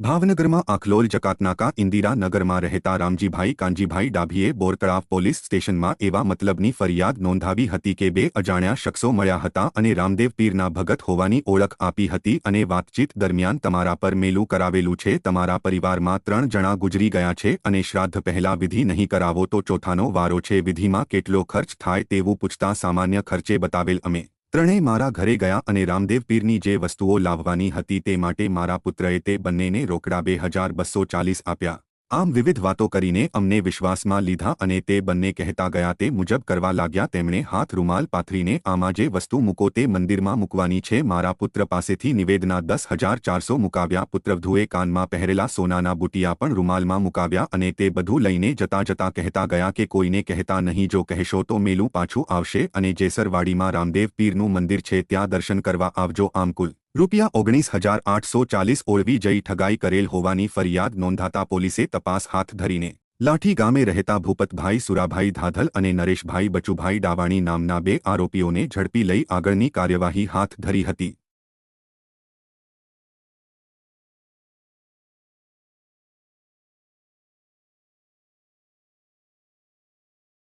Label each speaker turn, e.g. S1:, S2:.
S1: ભાવનગરમાં આખલોલ જકાતનાકા ઇન્દિરાનગરમાં રહેતા રામજીભાઈ કાંજીભાઈ ડાભીએ બોરતળાવ પોલીસ સ્ટેશનમાં એવા મતલબની ફરિયાદ નોંધાવી હતી કે બે અજાણ્યા શખ્સો મળ્યા હતા અને રામદેવ પીરના ભગત હોવાની ઓળખ આપી હતી અને વાતચીત દરમિયાન તમારા પર મેલું કરાવેલું છે, તમારા પરિવારમાં ત્રણ જણા ગુજરી ગયા છે અને શ્રાદ્ધ પહેલા વિધિ નહીં કરાવો તો ચોથાનો વારો છે, વિધિમાં કેટલો ખર્ચ થાય તેવું પૂછતા સામાન્ય ખર્ચે બતાવેલ અમે ત્રણેય મારા ઘરે ગયા અને રામદેવ પીરની જે વસ્તુઓ લાવવાની હતી તે માટે મારા પુત્રએ તે બંનેને રોકડા બે હજાર બસો ચાલીસ આપ્યા. આમ વિવિધ વાતો કરીને અમને વિશ્વાસમાં લીધા અને તે બંને કહેતા ગયા તે મુજબ કરવા લાગ્યા તેમણે હાથ રૂમાલ પાથરીને આમાં જે વસ્તુ મૂકો તે મંદિરમાં મૂકવાની છે. મારા પુત્ર પાસેથી નિવેદના દસ હજાર ચારસો મુકાવ્યા. પુત્રવધુએ કાનમાં પહેરેલા સોનાના બુટિયા પણ રૂમાલમાં મુકાવ્યા અને તે બધું લઈને જતા જતા કહેતા ગયા કે કોઈને કહેતા નહીં, જો કહેશો તો મેલું પાછું આવશે અને જેસરવાડીમાં રામદેવ પીરનું મંદિર છે, ત્યાં દર્શન કરવા આવજો. આમ કુલ રૂપિયા ઓગણીસ હજાર આઠસો ચાલીસ ઓળવી જઈ ઠગાઈ કરેલ હોવાની ફરિયાદ નોંધાતા પોલીસે તપાસ હાથ ધરીને લાઠી ગામે રહેતા ભૂપતભાઈ સુરાભાઈ ધાધલ અને નરેશભાઈ બચુભાઈ ડાવાણી નામના બે આરોપીઓને ઝડપી લઈ આગળની કાર્યવાહી હાથ ધરી હતી.